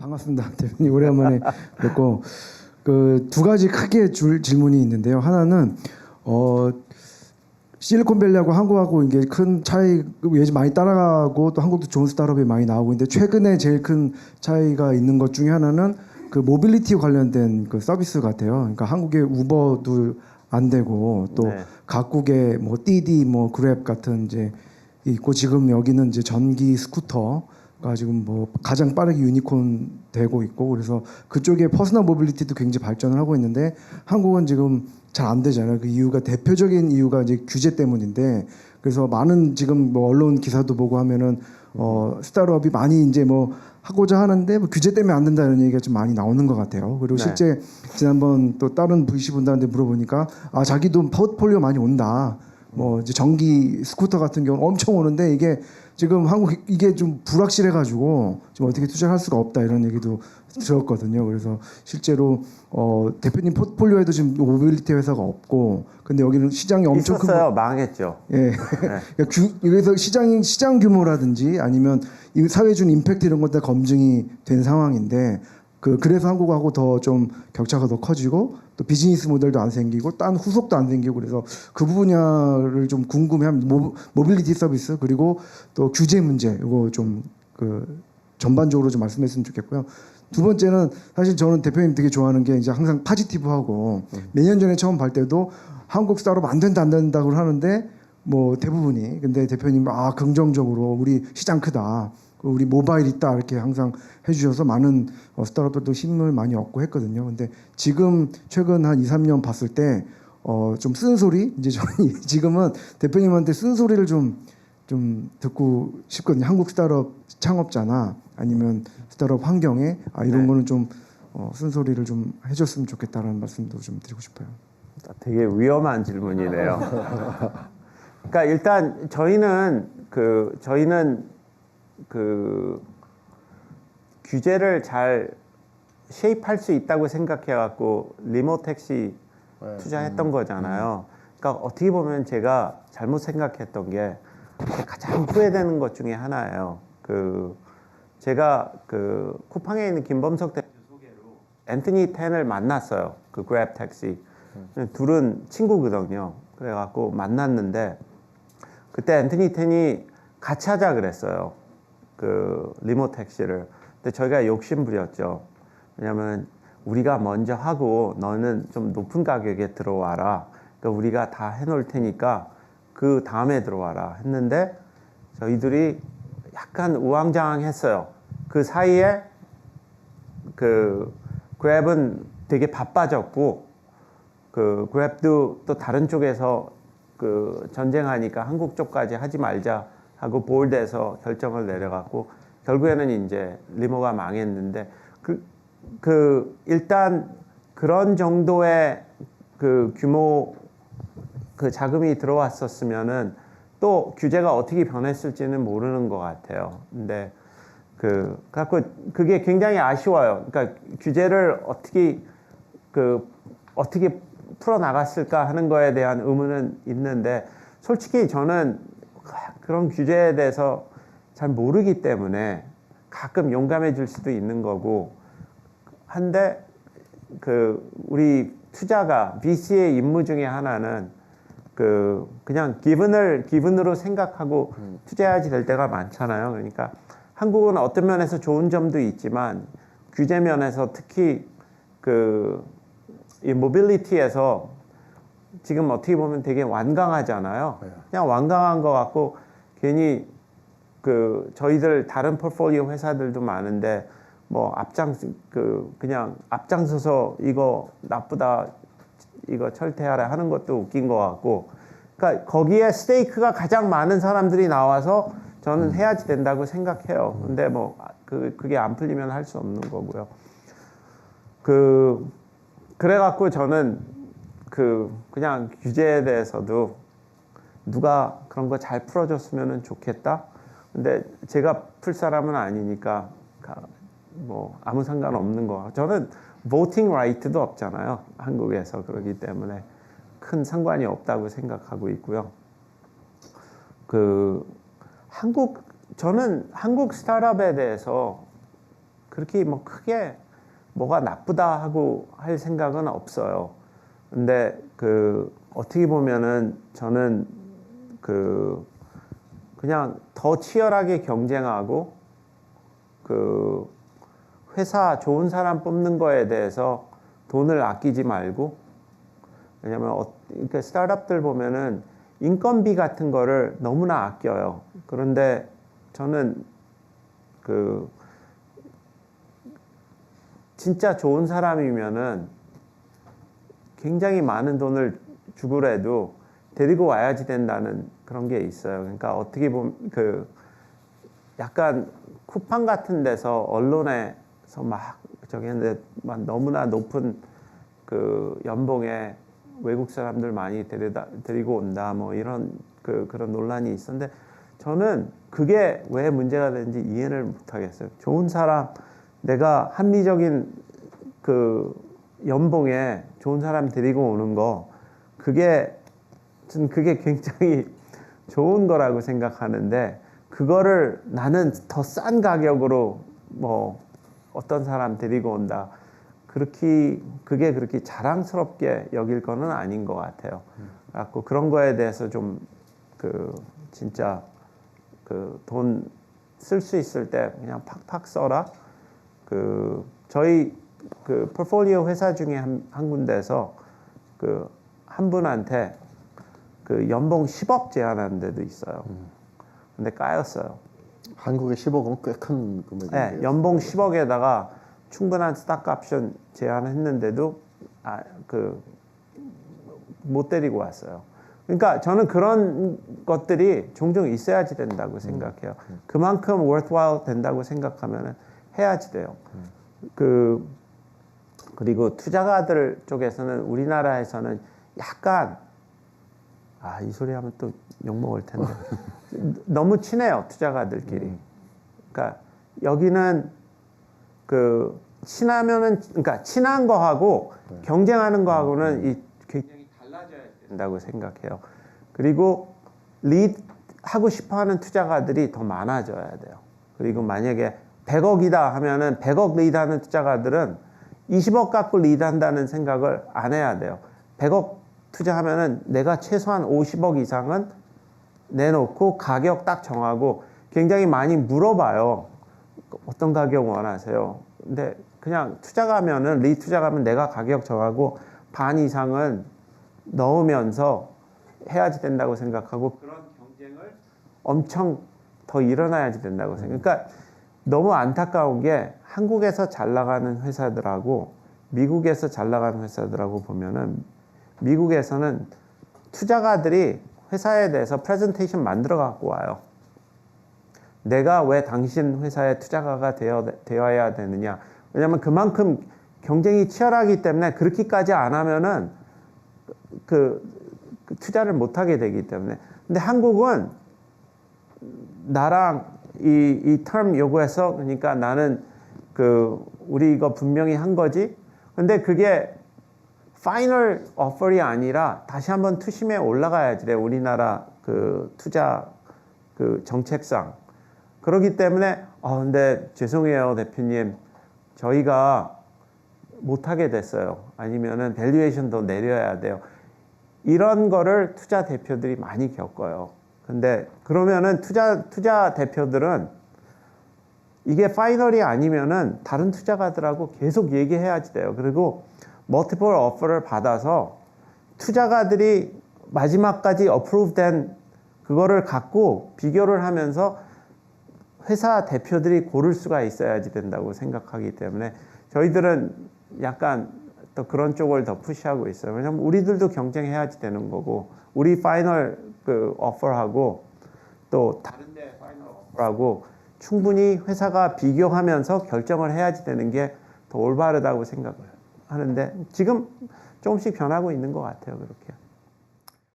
반갑습니다. 대표님 오래간만에 뵙고 그 두 가지 크게 줄 질문이 있는데요. 하나는 어 실리콘밸리하고 한국하고 이게 큰 차이 예전 많이 따라가고 또 한국도 좋은 스타트업이 많이 나오고 있는데 최근에 제일 큰 차이가 있는 것 중에 하나는 그 모빌리티 관련된 그 서비스 같아요. 그러니까 한국의 우버도 안 되고 또 네. 각국의 뭐 띠디 뭐 그랩 같은 이제 있고 지금 여기는 이제 전기 스쿠터 가 지금 뭐 가장 빠르게 유니콘 되고 있고 그래서 그쪽에 퍼스널 모빌리티도 굉장히 발전을 하고 있는데 한국은 지금 잘 안 되잖아요. 그 이유가 대표적인 이유가 이제 규제 때문인데 그래서 많은 지금 뭐 언론 기사도 보고 하면은 어 스타트업이 많이 이제 뭐 하고자 하는데 뭐 규제 때문에 안 된다 이런 얘기가 좀 많이 나오는 것 같아요. 그리고 네. 실제 지난번 또 다른 VC 분들한테 물어보니까 아 자기도 포트폴리오 많이 온다. 뭐 이제 전기 스쿠터 같은 경우는 엄청 오는데 이게 지금 한국 이게 좀 불확실해 가지고 지금 어떻게 투자를 할 수가 없다 이런 얘기도 들었거든요. 그래서 실제로 어 대표님 포트폴리오에도 지금 모빌리티 회사가 없고 근데 여기는 시장이 엄청 큰 있었어요. 망했죠. 예. 그러니까 규- 그래서 시장 시장 규모라든지 아니면 이 사회 준 임팩트 이런 것들 검증이 된 상황인데 그 그래서 한국하고 더 좀 격차가 더 커지고 또 비즈니스 모델도 안 생기고 딴 후속도 안 생기고 그래서 그 분야를 좀 궁금해합니다. 모, 모빌리티 서비스 그리고 또 규제 문제 이거 좀 그 전반적으로 좀 말씀했으면 좋겠고요. 두 번째는 사실 저는 대표님 되게 좋아하는 게 이제 항상 파지티브하고 몇 년 전에 처음 볼 때도 한국 스타트업 안 된다 안 된다고 하는데 뭐 대부분이 근데 대표님 아 긍정적으로 우리 시장 크다 그 우리 모바일 있다 이렇게 항상 해주셔서 많은 어, 스타트업들도 힘을 많이 얻고 했거든요. 근데 지금 최근 한 2, 3년 봤을 때 어, 좀 쓴소리 이제 저는 지금은 대표님한테 쓴소리를 좀 좀 듣고 싶거든요. 한국 스타트업 창업자나 아니면 스타트업 환경에 아 이런 네. 거는 좀 어, 쓴소리를 좀 해줬으면 좋겠다라는 말씀도 좀 드리고 싶어요. 되게 위험한 질문이네요. 그러니까 일단 저희는 그 저희는 그 규제를 잘 쉐입할 수 있다고 생각해 갖고 리모 택시 투자했던 거잖아요. 그러니까 어떻게 보면 제가 잘못 생각했던 게 가장 후회되는 것 중에 하나예요. 그 제가 그 쿠팡에 있는 김범석 대표 소개로 앤트니 텐을 만났어요. 그 그랩 택시. 둘은 친구거든요. 그래갖고 만났는데 그때 앤트니 텐이 같이 하자 그랬어요. 그 리모 택시를. 근데 저희가 욕심 부렸죠. 왜냐면 우리가 먼저 하고 너는 좀 높은 가격에 들어와라. 그러니까 우리가 다 해놓을 테니까 그 다음에 들어와라 했는데 저희들이 약간 우왕좌왕했어요. 그 사이에 그 그랩은 되게 바빠졌고 그 그랩도 또 다른 쪽에서 그 전쟁하니까 한국 쪽까지 하지 말자 하고 보울드에서 결정을 내려갔고 결국에는 이제 리모가 망했는데 그, 그 일단 그런 정도의 그 규모 그 자금이 들어왔었으면은 또 규제가 어떻게 변했을지는 모르는 것 같아요. 근데 그 갖고 그게 굉장히 아쉬워요. 그러니까 규제를 어떻게 그 어떻게 풀어 나갔을까 하는 거에 대한 의문은 있는데 솔직히 저는 그런 규제에 대해서 잘 모르기 때문에 가끔 용감해질 수도 있는 거고 한데 그 우리 투자가 VC의 임무 중에 하나는 그 그냥 기분을 기분으로 생각하고 투자해야지 될 때가 많잖아요. 그러니까 한국은 어떤 면에서 좋은 점도 있지만 규제 면에서 특히 그 이 모빌리티에서 지금 어떻게 보면 되게 완강하잖아요. 그냥 완강한 것 같고 괜히 그 저희들 다른 포트폴리오 회사들도 많은데 뭐 앞장 그 그냥 앞장서서 이거 나쁘다 이거 철퇴하라 하는 것도 웃긴 것 같고 그러니까 거기에 스테이크가 가장 많은 사람들이 나와서 저는 해야지 된다고 생각해요. 근데 뭐 그 그게 안 풀리면 할 수 없는 거고요. 그 그래갖고 저는 그 그냥 규제에 대해서도 누가 그런 거 잘 풀어줬으면 좋겠다. 근데 제가 풀 사람은 아니니까 가- 뭐 아무 상관 없는 거. 저는 voting right도 없잖아요. 한국에서 그러기 때문에 큰 상관이 없다고 생각하고 있고요. 그 한국 저는 한국 스타트업에 대해서 그 그렇게 뭐 크게 뭐가 나쁘다 하고 할 생각은 없어요. 근데 그 어떻게 보면은 저는 그 그냥 더 치열하게 경쟁하고 그 회사 좋은 사람 뽑는 거에 대해서 돈을 아끼지 말고 왜냐면 어, 그러니까 스타트업들 보면은 인건비 같은 거를 너무나 아껴요. 그런데 저는 그 진짜 좋은 사람이면은 굉장히 많은 돈을 주고라도 데리고 와야지 된다는 그런 게 있어요. 그러니까 어떻게 보면 그 약간 쿠팡 같은 데서 언론에서 막 저기 했는데 막 너무나 높은 그 연봉에 외국 사람들 많이 데려다 데리고 온다 뭐 이런 그 그런 논란이 있었는데 저는 그게 왜 문제가 되는지 이해를 못 하겠어요. 좋은 사람 내가 합리적인 그 연봉에 좋은 사람 데리고 오는 거 그게 전 그게 굉장히 좋은 거라고 생각하는데 그거를 나는 더 싼 가격으로 뭐 어떤 사람 데리고 온다 그렇게 그게 그렇게 자랑스럽게 여길 거는 아닌 것 같아요. 갖고 그런 거에 대해서 좀 그 진짜 그 돈 쓸 수 있을 때 그냥 팍팍 써라. 그 저희 그 포트폴리오 회사 중에 한, 한 군데에서 그 한 분한테 그 연봉 10억 제안한 데도 있어요. 근데 까였어요. 한국의 10억은 꽤 큰 금액인데요. 네, 연봉 10억에다가 충분한 스탁 옵션 제안했는데도 아, 그못 데리고 왔어요. 그러니까 저는 그런 것들이 종종 있어야지 된다고 생각해요. 그만큼 worthwhile 된다고 생각하면 해야지 돼요. 그 그리고 투자가들 쪽에서는 우리나라에서는 약간 아 이 소리 하면 또 욕 먹을 텐데 너무 친해요 투자가들끼리. 그러니까 여기는 그 친하면은 그러니까 친한 거하고 경쟁하는 거하고는 이 굉장히 달라져야 된다고 생각해요. 그리고 리드 하고 싶어하는 투자가들이 더 많아져야 돼요. 그리고 만약에 100억이다 하면은 100억 리드하는 투자가들은 20억 갖고 리드한다는 생각을 안 해야 돼요. 100억 투자하면은 내가 최소한 50억 이상은 내놓고 가격 딱 정하고 굉장히 많이 물어봐요. 어떤 가격 원하세요? 근데 그냥 투자 가면은 리 투자 가면 내가 가격 정하고 반 이상은 넣으면서 해야지 된다고 생각하고 그런 경쟁을 엄청 더 일어나야지 된다고 생각. 그러니까 너무 안타까운 게 한국에서 잘 나가는 회사들하고 미국에서 잘 나가는 회사들하고 보면은 미국에서는 투자가들이 회사에 대해서 프레젠테이션 만들어 갖고 와요. 내가 왜 당신 회사의 투자가가 되어, 되어야 되느냐. 왜냐하면 그만큼 경쟁이 치열하기 때문에 그렇게까지 안 하면은 그, 그 투자를 못 하게 되기 때문에. 근데 한국은 나랑 이, 이 term 요구해서 그러니까 나는 그 우리 이거 분명히 한 거지. 근데 그게 파이널 어퍼이 아니라 다시 한번 투심에 올라가야지 돼. 우리나라 그 투자 그 정책상. 그렇기 때문에 아 근데 죄송해요 대표님 저희가 못하게 됐어요 아니면은 밸류에이션 더 내려야 돼요 이런 거를 투자 대표들이 많이 겪어요 근데 그러면은 투자 투자 대표들은 이게 파이널이 아니면은 다른 투자가들하고 계속 얘기해야지 돼요 그리고 멀티플 어퍼를 받아서 투자가들이 마지막까지 어프로브 된 그거를 갖고 비교를 하면서 회사 대표들이 고를 수가 있어야지 된다고 생각하기 때문에 저희들은 약간 또 그런 쪽을 더 푸시하고 있어요. 왜냐면 우리들도 경쟁해야지 되는 거고 우리 파이널 그 오퍼하고 또 다른 데 파이널 오퍼하고 충분히 회사가 비교하면서 결정을 해야지 되는 게 더 올바르다고 생각을 하는데 지금 조금씩 변하고 있는 것 같아요. 그렇게.